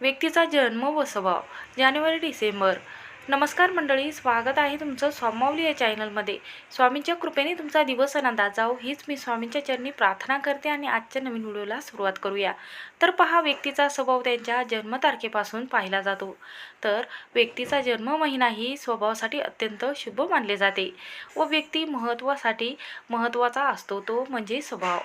व्यक्तीचा जन्म व स्वभाव. जानेवारी डिसेंबर. नमस्कार मंडळी स्वागत आहे तुमचं स्वामावली या चॅनलमध्ये. स्वामींच्या कृपेने तुमचा दिवस आनंदात जाऊ हीच मी स्वामींच्या चरणी प्रार्थना करते आणि आजच्या नवीन व्हिडिओला सुरुवात करूया. तर पहा व्यक्तीचा स्वभाव त्यांच्या जन्मतारखेपासून पाहिला जातो. तर व्यक्तीचा जन्म महिना ही स्वभावासाठी अत्यंत शुभ मानले जाते व व्यक्ती महत्त्वासाठी महत्त्वाचा असतो तो म्हणजे स्वभाव.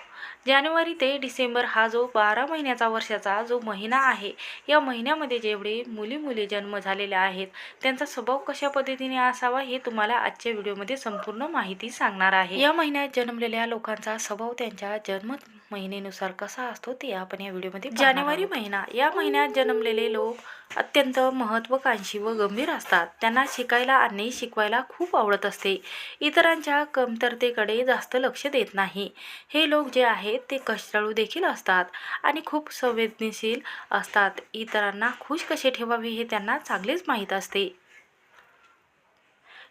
जानेवारी ते डिसेंबर हा जो बारा महिन्याचा वर्षाचा जो महिना आहे या महिन्यामध्ये जेवढे मुली मुली जन्म झालेले आहेत त्यांचा स्वभाव कशा पद्धतीने असावा हे तुम्हाला आजच्या व्हिडिओमध्ये संपूर्ण माहिती सांगणार आहे. या महिन्यात जन्मलेल्या लोकांचा स्वभाव त्यांच्या जन्म महिनेनुसार कसा असतो ते आपण या व्हिडिओमध्ये जानेवारी महिना. या महिन्यात जन्मलेले लोक अत्यंत महत्त्वाकांक्षी व गंभीर असतात. त्यांना शिकायला आणि शिकवायला खूप आवडत असते. इतरांच्या कमतरतेकडे जास्त लक्ष देत नाही. हे लोक जे आहेत ते कष्टाळू देखील असतात आणि खूप संवेदनशील असतात. इतरांना खुश कसे ठेवावे हे त्यांना चांगलेच माहीत असते.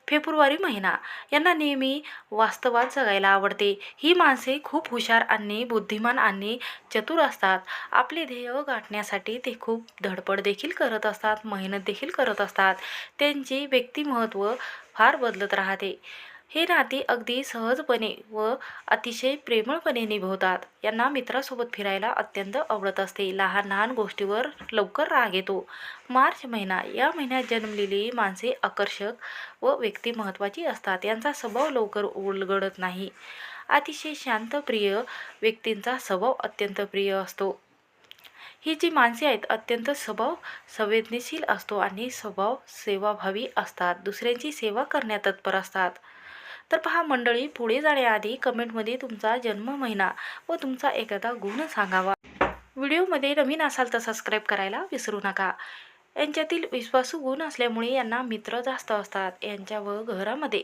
फेब्रुवारी महिना. यांना नेहमी वास्तवात जगायला आवडते. ही माणसे खूप हुशार आणि बुद्धिमान आणि चतुर असतात. आपले ध्येय गाठण्यासाठी ते खूप धडपड देखील करत असतात मेहनत देखील करत असतात. त्यांचे व्यक्तिमत्व फार बदलत राहते. हे नाते अगदी सहजपणे व अतिशय प्रेमळपणे निभवतात. यांना मित्रासोबत फिरायला अत्यंत आवडत असते. लहान लहान गोष्टीवर लवकर राग येतो. मार्च महिना या महिन्यात जन्मलेली माणसे आकर्षक व व्यक्ती महत्त्वाची असतात. यांचा स्वभाव लवकर उलगडत नाही. अतिशय शांतप्रिय व्यक्तींचा स्वभाव अत्यंत प्रिय असतो. ही जी माणसे आहेत अत्यंत स्वभाव संवेदनशील असतो आणि स्वभाव सेवाभावी असतात. दुसऱ्यांची सेवा करण्यात तत्पर असतात. तर पहा मंडळी पुढे जाण्याआधी कमेंटमध्ये तुमचा जन्म महिना व तुमचा एखादा गुण सांगावा. व्हिडिओमध्ये नवीन असाल तर सबस्क्राईब करायला विसरू नका. यांच्यातील विश्वासू गुण असल्यामुळे यांना मित्र जास्त असतात यांच्या व घरामध्ये.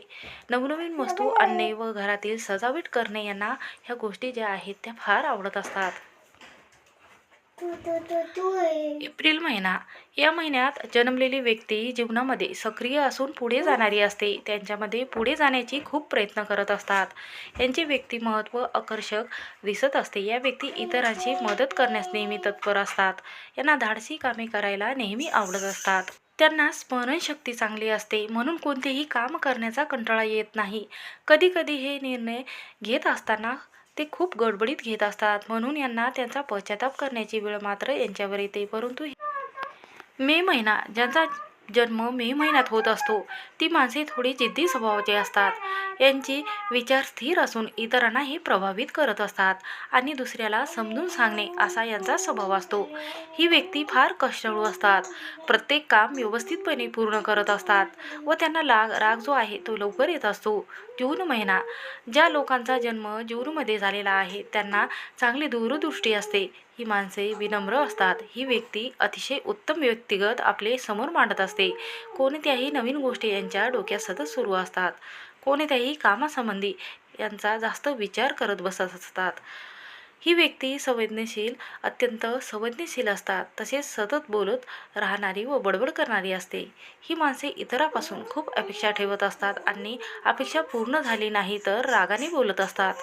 नवनवीन वस्तू आणणे व घरातील सजावट करणे यांना ह्या गोष्टी ज्या आहेत त्या फार आवडत असतात. एप्रिल महिना या महिन्यात जन्मलेली व्यक्ती जीवनामध्ये सक्रिय असून पुढे जाणारी असते त्यांच्यामध्ये पुढे जाण्याची खूप प्रयत्न करत असतात यांचे व्यक्तिमत्व आकर्षक दिसत असते या व्यक्ती इतरांची मदत करण्यास नेहमी तत्पर असतात यांना धाडसी कामे करायला नेहमी आवडत असतात त्यांना स्मरणशक्ती चांगली असते म्हणून कोणतेही काम करण्याचा कंटाळा येत नाही कधीकधी हे निर्णय घेत असताना ते खूप गडबडीत घेत असतात. म्हणून यांना त्यांचा पश्चाताप करण्याची वेळ मात्र यांच्यावर येते. परंतु मे महिना ज्यांचा जन्म मे महिन्यात होत असतो. ती माणसे थोडी जिद्दी स्वभावाची असतात. यांचे विचार स्थिर असून इतरांना हे प्रभावित करत असतात आणि दुसऱ्याला समजून सांगणे असा यांचा स्वभाव असतो. ही व्यक्ती फार कष्टाळू असतात. प्रत्येक काम व्यवस्थितपणे पूर्ण करत असतात व त्यांना लाग राग जो आहे तो लवकर येत असतो. जून महिना. ज्या लोकांचा जन्म जूनमध्ये झालेला आहे त्यांना चांगली दूरदृष्टी असते. ही माणसे विनम्र असतात. ही व्यक्ती अतिशय उत्तम व्यक्तिगत आपले समोर मांडत असते. कोणत्याही नवीन गोष्टी यांच्या डोक्यात सतत सुरू असतात. कोणत्याही कामासंबंधी यांचा जास्त विचार करत बसत असतात. ही व्यक्ती संवेदनशील अत्यंत संवेदनशील असतात. तसेच सतत बोलत राहणारी व बडबड करणारी असते. ही माणसे इतरापासून खूप अपेक्षा ठेवत असतात आणि अपेक्षा पूर्ण झाली नाही तर रागाने बोलत असतात.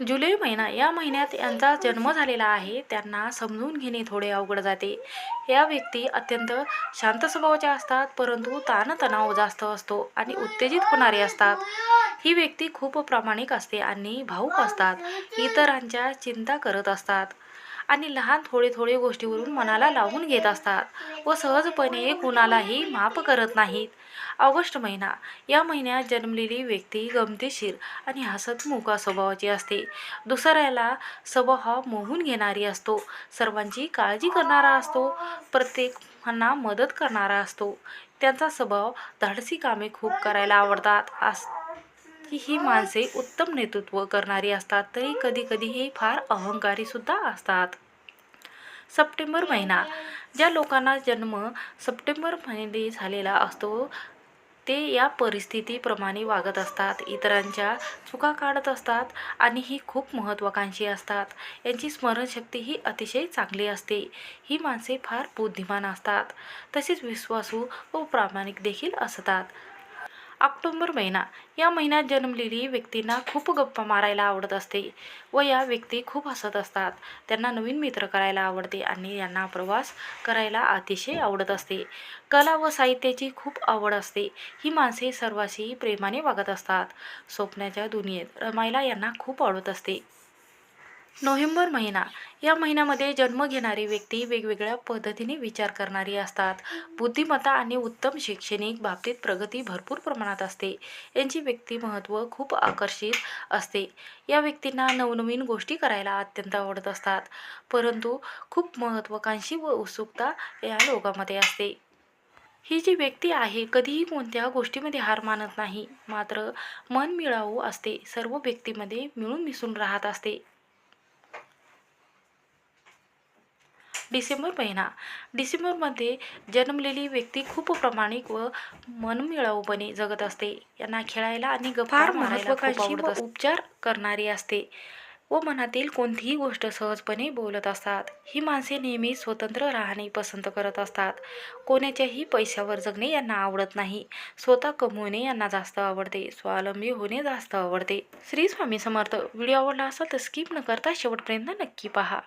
जुलै महिना या महिन्यात यांचा जन्म झालेला आहे त्यांना समजून घेणे थोडे अवघड जाते. या व्यक्ती अत्यंत शांत स्वभावाच्या असतात परंतु ताणतणाव जास्त असतो आणि उत्तेजित होणारे असतात. ही व्यक्ती खूप प्रामाणिक असते आणि भाऊक असतात इतरांच्या चिंता करत असतात. आणि लहान थोडे थोडे गोष्टीवरून मनाला लावून घेत असतात व सहजपणे कुणालाही माफ करत नाहीत. ऑगस्ट महिना. या महिन्यात जन्मलेली व्यक्ती गमतीशीर आणि हसतमुखा स्वभावाची असते. दुसऱ्याला स्वभाव मोहून घेणारी असतो. सर्वांची काळजी करणारा असतो. प्रत्येकांना मदत करणारा असतो. त्यांचा स्वभाव धाडसी कामे खूप करायला आवडतात. आस की ही माणसे उत्तम नेतृत्व करणारी असतात तरी कधी कधी हे फार अहंकारी सुद्धा असतात. सप्टेंबर महिना. ज्या लोकांना जन्म सप्टेंबर महिने झालेला असतो ते या परिस्थितीप्रमाणे वागत असतात. इतरांच्या चुका काढत असतात आणि ही खूप महत्त्वाकांक्षी असतात. यांची स्मरणशक्ती ही अतिशय चांगली असते. ही माणसे फार बुद्धिमान असतात. तसेच विश्वासू व प्रामाणिक देखील असतात. ऑक्टोंबर महिना. या महिन्यात जन्मलेली व्यक्तींना खूप गप्पा मारायला आवडत असते व या व्यक्ती खूप हसत असतात. त्यांना नवीन मित्र करायला आवडते आणि यांना प्रवास करायला अतिशय आवडत असते. कला व साहित्याची खूप आवड असते. ही माणसे सर्वांशी प्रेमाने वागत असतात. स्वप्नाच्या दुनियेत रमायला यांना खूप आवडत असते. नोव्हेंबर महिना. या महिन्यामध्ये जन्म घेणारी व्यक्ती वेगवेगळ्या पद्धतीने विचार करणारी असतात. बुद्धिमत्ता आणि उत्तम शैक्षणिक बाबतीत प्रगती भरपूर प्रमाणात असते. यांची व्यक्तिमत्व खूप आकर्षित असते. या व्यक्तींना नवनवीन गोष्टी करायला अत्यंत आवडत असतात. परंतु खूप महत्त्वाकांक्षी व उत्सुकता या लोकांमध्ये असते. ही जी व्यक्ती आहे कधीही कोणत्या गोष्टीमध्ये हार मानत नाही. मात्र मन मिळावू असते. सर्व व्यक्तीमध्ये मिळून मिसळून राहत असते. डिसेंबर महिना. डिसेंबरमध्ये जन्मलेली व्यक्ती खूप प्रामाणिक व मनमिळाऊपणे जगत असते. यांना खेळायला आणि गप्पा फार मारायला खूप महत्त्वाकांक्षी आवडत व असते. उपचार करणारी असते व मनातील कोणतीही गोष्ट सहजपणे बोलत असतात. ही माणसे नेहमी स्वतंत्र राहणे पसंत करत असतात. कोणाच्याही पैशावर जगणे यांना आवडत नाही. स्वतः कमवणे यांना जास्त आवडते. स्वावलंबी होणे जास्त आवडते. श्री स्वामी समर्थ. व्हिडिओ आवडला असेल तर स्किप न करता शेवटपर्यंत नक्की पहा.